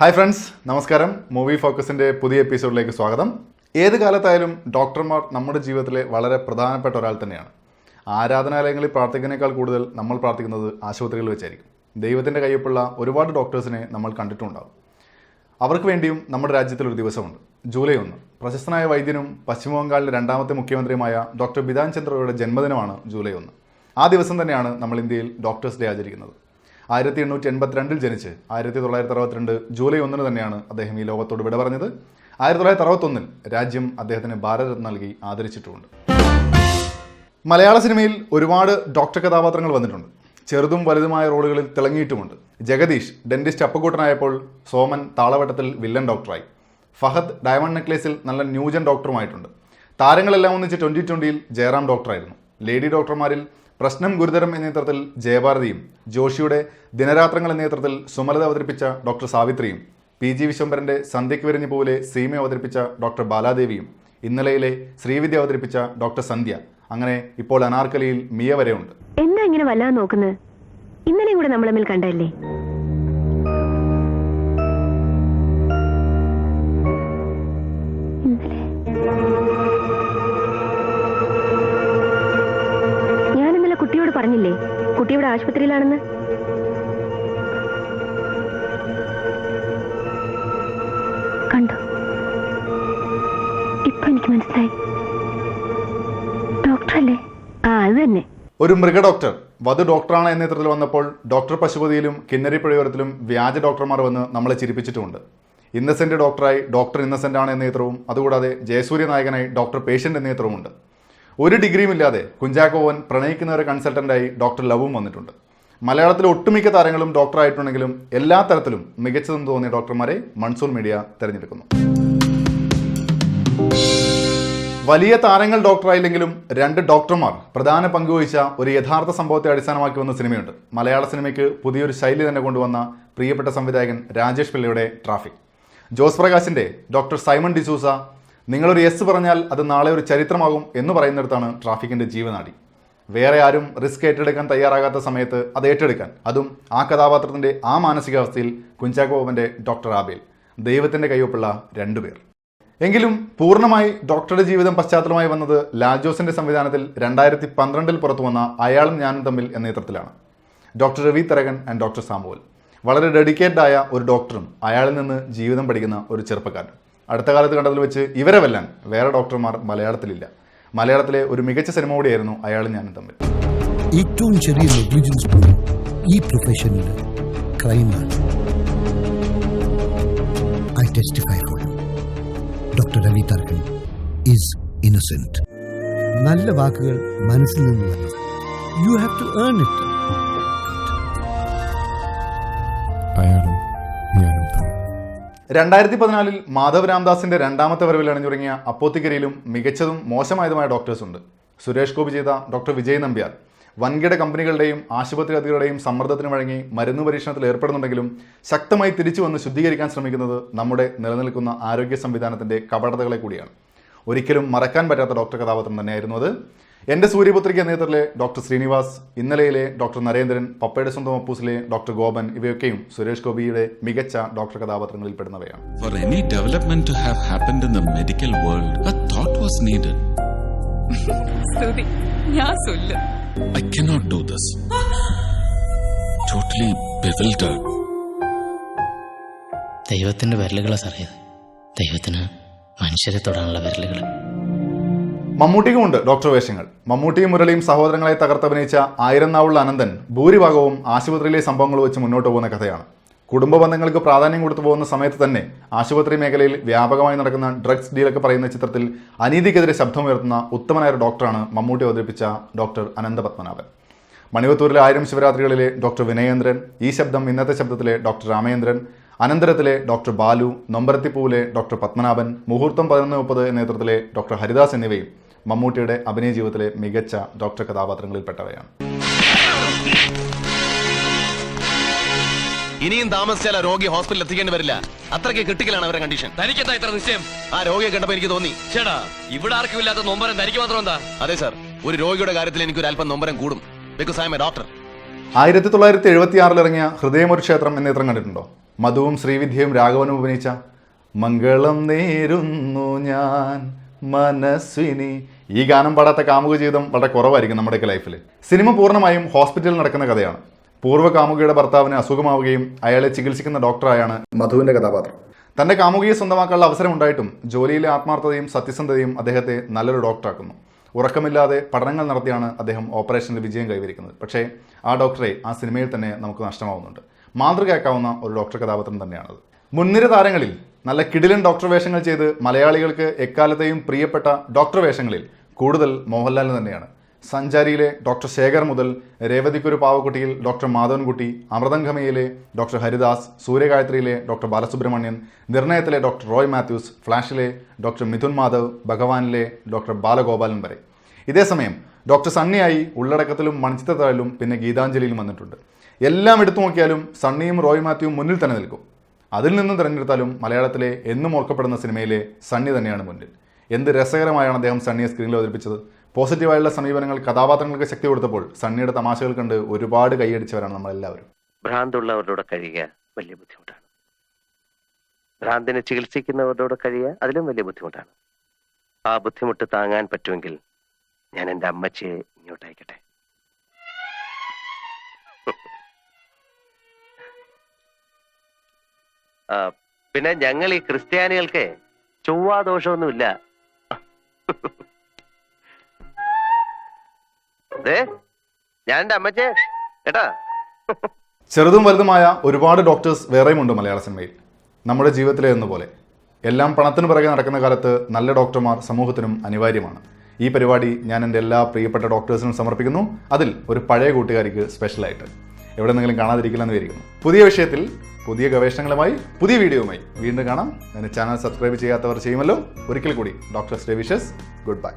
Hi friends നമസ്കാരം. Movie ഫോക്കസിന്റെ പുതിയ എപ്പിസോഡിലേക്ക് സ്വാഗതം. ഏത് കാലത്തായാലും ഡോക്ടർമാർ നമ്മുടെ ജീവിതത്തിലെ വളരെ പ്രധാനപ്പെട്ട ഒരാൾ തന്നെയാണ്. ആരാധനാലയങ്ങളിൽ പ്രാർത്ഥിക്കുന്നതിനേക്കാൾ കൂടുതൽ നമ്മൾ പ്രാർത്ഥിക്കുന്നത് ആശുപത്രികളിൽ വെച്ചായിരിക്കും. ദൈവത്തിന്റെ കയ്യൊപ്പുള്ള ഒരുപാട് ഡോക്ടേഴ്സിനെ നമ്മൾ കണ്ടിട്ടുണ്ടാകും അവർക്ക് വേണ്ടിയും നമ്മുടെ രാജ്യത്തിൽ ഒരു ദിവസമുണ്ട്. ജൂലൈ ഒന്ന്. പ്രശസ്തനായ വൈദ്യനും പശ്ചിമ ബംഗാളിലെ രണ്ടാമത്തെ മുഖ്യമന്ത്രിയുമായ ഡോക്ടർ ബിധാൻ ചന്ദ്രയുടെ ജന്മദിനമാണ് ജൂലൈ ഒന്ന്. ആ ദിവസം തന്നെയാണ് നമ്മൾ ഇന്ത്യയിൽ ഡോക്ടേഴ്സ് ഡേ ആചരിക്കുന്നത്. ആയിരത്തി എണ്ണൂറ്റി എൺപത്തിരണ്ടിൽ ജനിച്ച്. ആയിരത്തി തൊള്ളായിരത്തി അറുപത്തിരണ്ട് ജൂലൈ ഒന്നിന് തന്നെയാണ് അദ്ദേഹം ഈ ലോകത്തോട് വിട പറഞ്ഞത്. ആയിരത്തി തൊള്ളായിരത്തി അറുപത്തൊന്നിൽ രാജ്യം അദ്ദേഹത്തിന് ഭാരതരത്ന നൽകി ആദരിച്ചിട്ടുമുണ്ട് മലയാള സിനിമയിൽ ഒരുപാട് ഡോക്ടർ കഥാപാത്രങ്ങൾ വന്നിട്ടുണ്ട്. ചെറുതും വലുതുമായ റോളുകളിൽ തിളങ്ങിയിട്ടുമുണ്ട്. ജഗദീഷ് ഡെന്റിസ്റ്റ് അപ്പക്കൂട്ടനായപ്പോൾ സോമൻ താളവട്ടത്തിൽ വില്ലൻ ഡോക്ടറായി. ഫഹദ് ഡയമണ്ട് നെക്ലേസിൽ നല്ല ന്യൂജൻ ഡോക്ടറുമായിട്ടുണ്ട്. താരങ്ങളെല്ലാം ഒന്നിച്ച് ട്വന്റി ട്വന്റിയിൽ ജയറാം ഡോക്ടറായിരുന്നു. ലേഡി ഡോക്ടർമാരിൽ പ്രശ്നം ഗുരുതരം എന്ന ചിത്രത്തിൽ ജയഭാരതിയും ജോഷിയുടെ ദിനരാത്രങ്ങൾ എന്ന ചിത്രത്തിൽ സുമലത അവതരിപ്പിച്ച ഡോക്ടർ സാവിത്രിയും പി ജി വിശ്വംഭരന്റെ സന്ധ്യയ്ക്ക് വിരിഞ്ഞ പോലെ സീമ അവതരിപ്പിച്ച ഡോക്ടർ ബാലാദേവിയും ഇന്നലെയിലെ ശ്രീവിദ്യ അവതരിപ്പിച്ച ഡോക്ടർ സന്ധ്യ. അങ്ങനെ ഇപ്പോൾ അനാർക്കലിയിൽ മിയ വരെയുണ്ട്. എന്നാ ഇങ്ങനെ വല്ലാതെ നോക്കുന്നത് ഇന്നലെയും കൂടെ തമ്മിൽ കണ്ടല്ലേ കുട്ടിയുടെ ആശുപത്രിയിലാണെന്ന്? കണ്ടു? ഇപ്പൊ എനിക്ക് മനസ്സിലായി. ഡോക്ടറല്ലേ? ആ അത് തന്നെ. ഒരു മൃഗ ഡോക്ടർ വധു ഡോക്ടറാണ് എന്ന ചിത്രത്തിൽ വന്നപ്പോൾ ഡോക്ടർ പശുപതിയിലും കിന്നരി പുഴയോരത്തിലും വ്യാജ ഡോക്ടർമാർ വന്ന് നമ്മളെ ചിരിപ്പിച്ചിട്ടുമുണ്ട്. ഇന്നസെന്റ് ഡോക്ടറായി ഡോക്ടർ ഇന്നസെന്റ് ആണ് എന്ന ചിത്രവും അതുകൂടാതെ ജയസൂര്യ നായകനായി ഡോക്ടർ പേഷ്യന്റ് എന്ന ചിത്രവുമുണ്ട്. ഒരു ഡിഗ്രിയും ഇല്ലാതെ കുഞ്ചാക്കോവൻ പ്രണയിക്കുന്ന ഒരു കൺസൾട്ടന്റായി ഡോക്ടർ ലവും വന്നിട്ടുണ്ട്. മലയാളത്തിലെ ഒട്ടുമിക്ക താരങ്ങളും ഡോക്ടറായിട്ടുണ്ടെങ്കിലും എല്ലാ തരത്തിലും മികച്ചതെന്ന് തോന്നിയ ഡോക്ടർമാരെ മൺസൂൺ മീഡിയ തിരഞ്ഞെടുക്കുന്നു. വലിയ താരങ്ങൾ ഡോക്ടറായില്ലെങ്കിലും രണ്ട് ഡോക്ടർമാർ പ്രധാന പങ്കുവഹിച്ച ഒരു യഥാർത്ഥ സംഭവത്തെ അടിസ്ഥാനമാക്കി വന്ന സിനിമയുണ്ട്. മലയാള സിനിമയ്ക്ക് പുതിയൊരു ശൈലി തന്നെ കൊണ്ടുവന്ന പ്രിയപ്പെട്ട സംവിധായകൻ രാജേഷ് പിള്ളയുടെ ട്രാഫിക്. ജോസ് പ്രകാശിന്റെ ഡോക്ടർ സൈമൺ ഡിസൂസ നിങ്ങളൊരു യെസ് പറഞ്ഞാൽ അത് നാളെ ഒരു ചരിത്രമാകും എന്ന് പറയുന്നിടത്താണ് ട്രാഫിക്കിന്റെ ജീവനാടി. വേറെ ആരും റിസ്ക് ഏറ്റെടുക്കാൻ തയ്യാറാകാത്ത സമയത്ത് അത് ഏറ്റെടുക്കാൻ. അതും ആ കഥാപാത്രത്തിന്റെ ആ മാനസികാവസ്ഥയിൽ കുഞ്ചാക്കോബന്റെ ഡോക്ടർ ആബേൽ. ദൈവത്തിന്റെ കയ്യൊപ്പുള്ള രണ്ടുപേർ എങ്കിലും പൂർണമായി ഡോക്ടറുടെ ജീവിതം പശ്ചാത്തലമായി വന്നത് ലാജോസിന്റെ സംവിധാനത്തിൽ രണ്ടായിരത്തി പന്ത്രണ്ടിൽ പുറത്തു വന്ന അയാളും ഞാനും തമ്മിൽ എന്ന ചിത്രത്തിലാണ് doctor Ravi Tharakan and doctor Samuel. വളരെ ഡെഡിക്കേറ്റഡ് ആയ ഒരു ഡോക്ടറും അയാളിൽ നിന്ന് ജീവിതം പഠിക്കുന്ന ഒരു ചെറുപ്പക്കാരൻ അടുത്ത കാലത്ത് കണ്ടതിൽ വെച്ച് ഇവരെ വെല്ലാൻ വേറെ ഡോക്ടർമാർ മലയാളത്തിലില്ല. മലയാളത്തിലെ ഒരു മികച്ച സിനിമ കൂടിയായിരുന്നു അയാളും ഞാനും തമ്മിൽ. ഏറ്റവും ചെറിയ നെഗ്ലിജൻസ് പോലും ഈ പ്രൊഫഷനിൽ ക്രൈമാണ് I testify for doctor Ravi Tharakan is innocent നല്ല വാക്കുകൾ മനസ്സിൽ നിന്ന് വരണം you have to earn it രണ്ടായിരത്തി പതിനാലിൽ മാധവ് രാംദാസിന്റെ രണ്ടാമത്തെ വരവിൽ അണിഞ്ഞുറങ്ങിയ അപ്പോത്തിക്കരിയിലും മികച്ചതും മോശമായതുമായ ഡോക്ടേഴ്സ് ഉണ്ട്. സുരേഷ് ഗോപി ചെയ്ത ഡോക്ടർ വിജയ് നമ്പ്യാർ വൻകിട കമ്പനികളുടെയും ആശുപത്രി അധികരുടെയും സമ്മർദ്ദത്തിന് വഴങ്ങി മരുന്ന് പരീക്ഷണത്തിൽ ഏർപ്പെടുന്നുണ്ടെങ്കിലും ശക്തമായി തിരിച്ചു വന്ന് ശുദ്ധീകരിക്കാൻ ശ്രമിക്കുന്നത് നമ്മുടെ നിലനിൽക്കുന്ന ആരോഗ്യ സംവിധാനത്തിന്റെ കപടതകളെ കൂടിയാണ്. ഒരിക്കലും മറക്കാൻ പറ്റാത്ത ഡോക്ടർ കഥാപാത്രം തന്നെയായിരുന്നു അത്. എന്റെ സൂര്യപുത്രിക നേതൃത്വത്തിലെ ഡോക്ടർ ശ്രീനിവാസ് ഇന്നലെയിലെ ഡോക്ടർ നരേന്ദ്രൻ പപ്പയുടെ സ്വന്തം അപ്പൂസിലെ ഡോക്ടർ ഗോപൻ ഇവയൊക്കെയും സുരേഷ് ഗോപിയുടെ മികച്ച ഡോക്ടർ കഥാപാത്രങ്ങളിൽ പെടുന്നവയാണ്. ദൈവത്തിന്റെ വിരലുകളാ സാറേ ദൈവത്തിന് മനുഷ്യരെ തൊടാനുള്ള വിരലുകളാണ് മമ്മൂട്ടിക്കുമുണ്ട് ഡോക്ടർ വേഷങ്ങൾ. മമ്മൂട്ടിയും മുരളിയും സഹോദരങ്ങളെ തകർത്തഭിനയിച്ച ആയിരം നാവുള്ള അനന്തൻ ഭൂരിഭാഗവും ആശുപത്രിയിലെ സംഭവങ്ങൾ വെച്ച് മുന്നോട്ട് പോകുന്ന കഥയാണ്. കുടുംബ ബന്ധങ്ങൾക്ക് പ്രാധാന്യം കൊടുത്തു പോകുന്ന സമയത്ത് തന്നെ ആശുപത്രി മേഖലയിൽ വ്യാപകമായി നടക്കുന്ന ഡ്രഗ്സ് ഡീലൊക്കെ പറയുന്ന ചിത്രത്തിൽ അനീതിക്കെതിരെ ശബ്ദമുയർത്തുന്ന ഉത്തമനായ ഒരു ഡോക്ടറാണ് മമ്മൂട്ടി അവതരിപ്പിച്ച ഡോക്ടർ അനന്തപത്മനാഭൻ മണിവത്തൂരിലെ ആയിരം ശിവരാത്രികളിലെ ഡോക്ടർ വിനയേന്ദ്രൻ ഈ ശബ്ദം ഇന്നത്തെ ശബ്ദത്തിലെ ഡോക്ടർ രാമേന്ദ്രൻ അനന്തരത്തിലെ ഡോക്ടർ ബാലു നൊമ്പരത്തിപ്പൂവിലെ ഡോക്ടർ പത്മനാഭൻ മുഹൂർത്തം പതിനൊന്ന് മുപ്പത് നേതൃത്വത്തിലെ ഡോക്ടർ ഹരിദാസ് എന്നിവയും മമ്മൂട്ടിയുടെ അഭിനയ ജീവിതത്തിലെ മികച്ച ഡോക്ടർ കഥാപാത്രങ്ങളിൽപ്പെട്ടവയാണ്. ഇനിയും താമസിച്ചാൽ രോഗി ഹോസ്പിറ്റലിൽ എത്തിക്കേണ്ടി വരില്ല. അത്രയ്ക്ക് ക്രിട്ടിക്കലാണ് അവരുടെ കണ്ടീഷൻ തനിക്കെന്താ ഇത്ര നിശ്ചയം? ആ രോഗിയെ കണ്ടപ്പോ എനിക്ക് തോന്നി. ചേടാ ഇവിടെ ആർക്കും ഇല്ലാത്ത നൊമ്പരം തനിക്ക് മാത്രം എന്താ? അതെ സാർ ഒരു രോഗിയുടെ കാര്യത്തിൽ എനിക്ക് ഒരു അല്പം നൊമ്പരം കൂടും. Because I'm a doctor ആയിരത്തി തൊള്ളായിരത്തി എഴുപത്തി ആറിൽ ഇറങ്ങിയ ഹൃദയമൊരു ക്ഷേത്രം എന്ന ചിത്രം കണ്ടിട്ടുണ്ടോ? മധുവും ശ്രീവിദ്യയും രാഘവനും അഭിനയിച്ച മംഗളം നേരുന്നു ഞാൻ മനസ്വിനി ഈ ഗാനം പാടാത്ത കാമുക ജീവിതം വളരെ കുറവായിരിക്കും നമ്മുടെയൊക്കെ ലൈഫിൽ സിനിമ പൂർണമായും ഹോസ്പിറ്റലിൽ നടക്കുന്ന കഥയാണ്. പൂർവ കാമുകയുടെ ഭർത്താവിന് അസുഖമാവുകയും അയാളെ ചികിത്സിക്കുന്ന ഡോക്ടറായാണ് മധുവിന്റെ കഥാപാത്രം. തന്റെ കാമുകിയെ സ്വന്തമാക്കാനുള്ള അവസരം ഉണ്ടായിട്ടും ജോലിയിലെ ആത്മാർത്ഥതയും സത്യസന്ധതയും അദ്ദേഹത്തെ നല്ലൊരു ഡോക്ടറാക്കുന്നു ഉറക്കമില്ലാതെ പഠനങ്ങൾ നടത്തിയാണ് അദ്ദേഹം ഓപ്പറേഷനിൽ വിജയം കൈവരിക്കുന്നത്. പക്ഷേ ആ ഡോക്ടറെ ആ സിനിമയിൽ തന്നെ നമുക്ക് നഷ്ടമാവുന്നുണ്ട്. മാതൃകയാക്കാവുന്ന ഒരു ഡോക്ടർ കഥാപാത്രം തന്നെയാണത്. മുൻനിര താരങ്ങളിൽ നല്ല കിടിലൻ ഡോക്ടർ വേഷങ്ങൾ ചെയ്ത് മലയാളികൾക്ക് എക്കാലത്തെയും പ്രിയപ്പെട്ട ഡോക്ടർ വേഷങ്ങളിൽ കൂടുതൽ മോഹൻലാലിന് തന്നെയാണ്. സഞ്ചാരിയിലെ ഡോക്ടർ ശേഖർ മുതൽ രേവതിക്കൊരു പാവക്കുട്ടിയിൽ ഡോക്ടർ മാധവൻകുട്ടി അമൃതംഗമയിലെ ഡോക്ടർ ഹരിദാസ് സൂര്യഗായത്രിയിലെ ഡോക്ടർ ബാലസുബ്രഹ്മണ്യൻ നിർണയത്തിലെ ഡോക്ടർ റോയ് മാത്യൂസ് ഫ്ലാഷിലെ ഡോക്ടർ മിഥുൻ മാധവ് ഭഗവാനിലെ ഡോക്ടർ ബാലഗോപാലൻ വരെ. ഇതേസമയം ഡോക്ടർ സണ്ണിയായി ഉള്ളടക്കത്തിലും മണിച്ചിത്രത്താഴിലും പിന്നെ ഗീതാഞ്ജലിയിലും വന്നിട്ടുണ്ട്. എല്ലാം എടുത്തു നോക്കിയാലും സണ്ണിയും റോയ് മാത്യുവും മുന്നിൽ തന്നെ നിൽക്കും. അതിൽ നിന്നും തിരഞ്ഞെടുത്താലും മലയാളത്തിലെ എന്നും ഓർക്കപ്പെടുന്ന സിനിമയിലെ സണ്ണി തന്നെയാണ് മുന്നിൽ. എന്ത് രസകരമായാണ് അദ്ദേഹം സണ്ണിയെ സ്ക്രീനിൽ അവതരിപ്പിച്ചത്. പോസിറ്റീവായുള്ള സമീപനങ്ങൾ കഥാപാത്രങ്ങൾക്ക് ശക്തി കൊടുത്തപ്പോൾ സണ്ണിയുടെ തമാശകൾ കണ്ട് ഒരുപാട് കൈയടിച്ചവരാണ് നമ്മളെല്ലാവരും. ഭ്രാന്തുള്ളവരുടെ കഴിയുക വലിയ ബുദ്ധിമുട്ടാണ്. ഭ്രാന്തിനെ ചികിത്സിക്കുന്നവരുടെ കഴിയുക അതിലും വലിയ ബുദ്ധിമുട്ടാണ്. ആ ബുദ്ധിമുട്ട് താങ്ങാൻ പറ്റുമെങ്കിൽ ഞാൻ എന്റെ അമ്മച്ചിയെ ഇങ്ങോട്ട് അയക്കട്ടെ പിന്നെ ഞങ്ങൾ ഈ ക്രിസ്ത്യാനികൾക്ക് ചൊവ്വാ ദോഷമൊന്നുമില്ല. ദേ, ഞാൻ എന്റെ അമ്മച്ചേ. കേട്ടാ ചെറുതും വലുതുമായ ഒരുപാട് ഡോക്ടേഴ്സ് വേറെയുമുണ്ട് മലയാള സിനിമയിൽ. നമ്മുടെ ജീവിതത്തിലെ എന്നപോലെ എല്ലാം പണത്തിന് പിറകെ നടക്കുന്ന കാലത്ത് നല്ല ഡോക്ടർമാർ സമൂഹത്തിനും അനിവാര്യമാണ്. ഈ പരിപാടി ഞാൻ എന്റെ എല്ലാ പ്രിയപ്പെട്ട ഡോക്ടേഴ്സിനും സമർപ്പിക്കുന്നു. അതിൽ ഒരു പഴയ കൂട്ടുകാരിക്ക് സ്പെഷ്യലായിട്ട് എവിടെ നിന്നെങ്കിലും കാണാതിരിക്കില്ലെന്ന് വിചാരിക്കുന്നു. പുതിയ വിഷയത്തിൽ പുതിയ ഗവേഷണങ്ങളുമായി പുതിയ വീഡിയോയുമായി വീണ്ടും കാണാം. എന്നെ ചാനൽ സബ്സ്ക്രൈബ് ചെയ്യാത്തവർ ചെയ്യുമല്ലോ. ഒരിക്കൽ കൂടി doctor stay wishes good bye.